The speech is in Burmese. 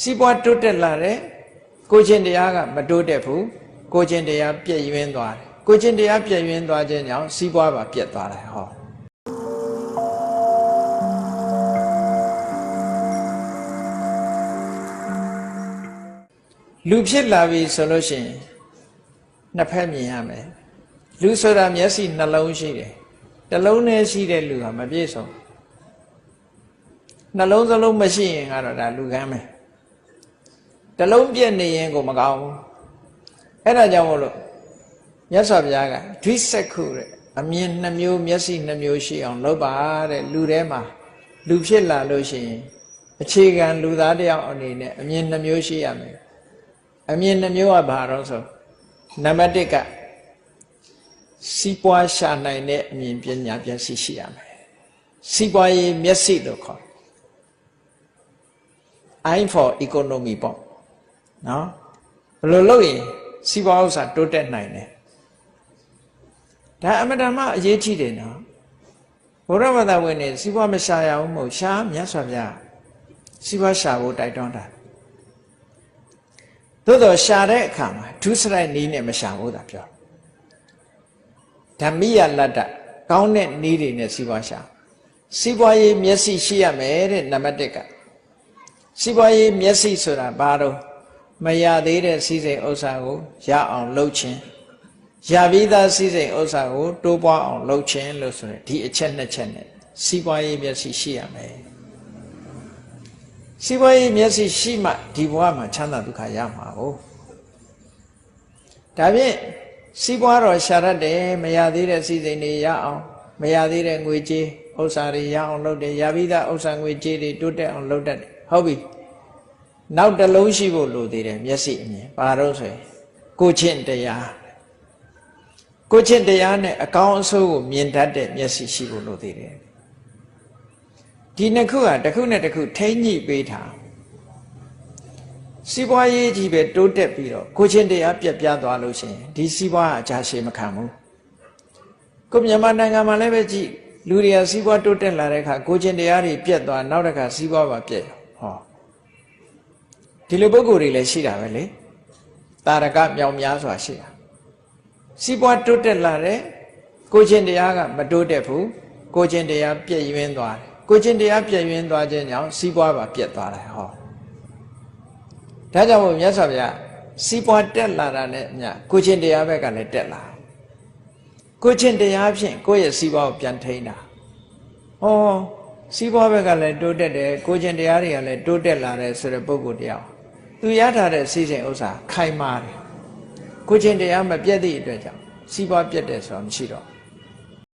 စီးပွားတိုးတက်လာတယ်ကိုချင်းတရားကမတိုးတက်ဘူးကိုချင်းတရားပြည့်ရင်းသွားတယ်ကိုချင်းတရားပြည့်ရင်းသွားခြင်းကြောင့်စီးပွားပါပြတ်သွားတယ်ဟောလူဖြစ်လာပြီဆိုလို့ရှိရင်နှစ်ဖက်မြင်ရမယ်လူဆိုတာမျက်စိနှလုံးရှိတယ်တစ်လုံးနဲ့ရှိတဲ့လူဟာမပြည့်စုံနှလုံးစလုံးမရှိရင်ကတော့ဒါလူကမ်းမယ် တစ်လုံးပြည့်နေရင်ကိုမကောင်းဘူးအဲ့ဒါကြောင့်မို့လို့မြတ်စွာဘုရားကဒွိစက်ခုတဲ့အမြင်နှမျိုးမျက်စိနှမျိုးရှိအောင်လုပ်ပါတဲ့လူထဲမှာလူဖြစ်လာလို့ရှိရင်အခြေခံလူသားတယောက်အနေနဲ့အမြင်နှမျိုးရှိရမယ်အမြင်နှမျိုးကဘာတော့ဆိုနံပါတ်1ကစီးပွားရှာနိုင်တဲ့အမြင်ပညာမျက်စိရှိရမယ်စီးပွားရေးမျက်စိလို့ခေါ် eye for economy ပေါ့ နော်ဘယ်လိုလုပ်ရင်စီးပွားဥစ္စာတိုးတက်နိုင်လဲဒါအမတန်မှအရေးကြီးတယ်နော်ဘုရားဘာသာဝင်နေစီးပွားမရှာရအောင်မဟုတ်ရှာမြတ်စွာဘုရားစီးပွားရှာဖို့တိုက်တွန်းတာသို့တော့ရှာတဲ့အခါမှာဒုစရိုက်နီးနဲ့မရှာဘူးသာပြောဓမ္မိယလတ္တကောင်းတဲ့နီးတွေနဲ့စီးပွားရှာစီးပွားရေးမျက်စိရှိရမယ်တဲ့နံပါတ်1ကစီးပွားရေးမျက်စိဆိုတာဘာတော့ မရသေးတဲ့စီစိန်ဥစ္စာကိုရအောင်လုပ်ခြင်းရပြီးသားစီစိန်ဥစ္စာကိုတိုးပွားအောင်လုပ်ခြင်းလို့ဆိုရင်ဒီအချက်နှစ်ချက်နဲ့စီးပွားရေးမျက်စိရှိရမယ်စီးပွားရေးမျက်စိရှိမှဒီဘဝမှာချမ်းသာဒုက္ခရမှာ哦ဒါဖြင့်စီးပွားတော့ရှာရတဲ့မရသေးတဲ့စီစိန်တွေရအောင်မရသေးတဲ့ငွေကြေးဥစ္စာတွေရအောင်လုပ်တယ်ရပြီးသားဥစ္စာငွေကြေးတွေတိုးတက်အောင်လုပ်တတ်တယ်ဟုတ်ပြီ နောက်တစ်လုံးရှိဖို့လိုသေးတယ်မျက်စိအမြင်ဘာလို့ဆိုရင်ကိုချင်းတရားကိုချင်းတရားနဲ့အကောင်းအဆိုးကိုမြင်တတ်တဲ့မျက်စိရှိဖို့လိုသေးတယ်ဒီနှစ်ခုကတစ်ခုနဲ့တစ်ခုထိမ့်ညှိပေးထားစီးပွားရေးကြီးပဲတိုးတက်ပြီးတော့ကိုချင်းတရားပြက်ပြားသွားလို့ရှိရင်ဒီစီးပွားအကြရှည်မခံဘူးကိုမြန်မာနိုင်ငံမှာလည်းပဲကြည့်လူတွေကစီးပွားတိုးတက်လာတဲ့အခါကိုချင်းတရားတွေပြက်သွားနောက်တစ်ခါစီးပွားပါပြက်ဟော ဒီလိုပုံကိုယ်တွေလည်းရှိတာပဲလေတာရကမြောင်များစွာရှိတာစီးပွားတိုးတက်လာတဲ့ကိုချင်းတရားကမတိုးတက်ဘူးကိုချင်းတရားပြည့်ရင်းသွားတယ်ကိုချင်းတရားပြည့်ရင်းသွားခြင်းကြောင့်စီးပွားပါပြက်သွားတယ်ဟောဒါကြောင့်မို့မြတ်စွာဘုရားစီးပွားတက်လာတာနဲ့အမျှကိုချင်းတရားဘက်ကလည်းတက်လာကိုချင်းတရားဖြင့်ကိုယ့်ရဲ့စီးပွားကိုပြန်ထိန်းတာဟောစီးပွားဘက်ကလည်းတိုးတက်တယ်ကိုချင်းတရားတွေကလည်းတိုးတက်လာတယ်ဆိုတဲ့ပုဂ္ဂိုလ်တယောက် သူရထားတဲ့စီစဉ်ဥစ္စာခိုင်မာတယ်ကိုချင်းတရားမပြတ်သည့်အတွက်ကြောင့်စီးပွားပြတ်တယ်ဆိုတာမရှိတော့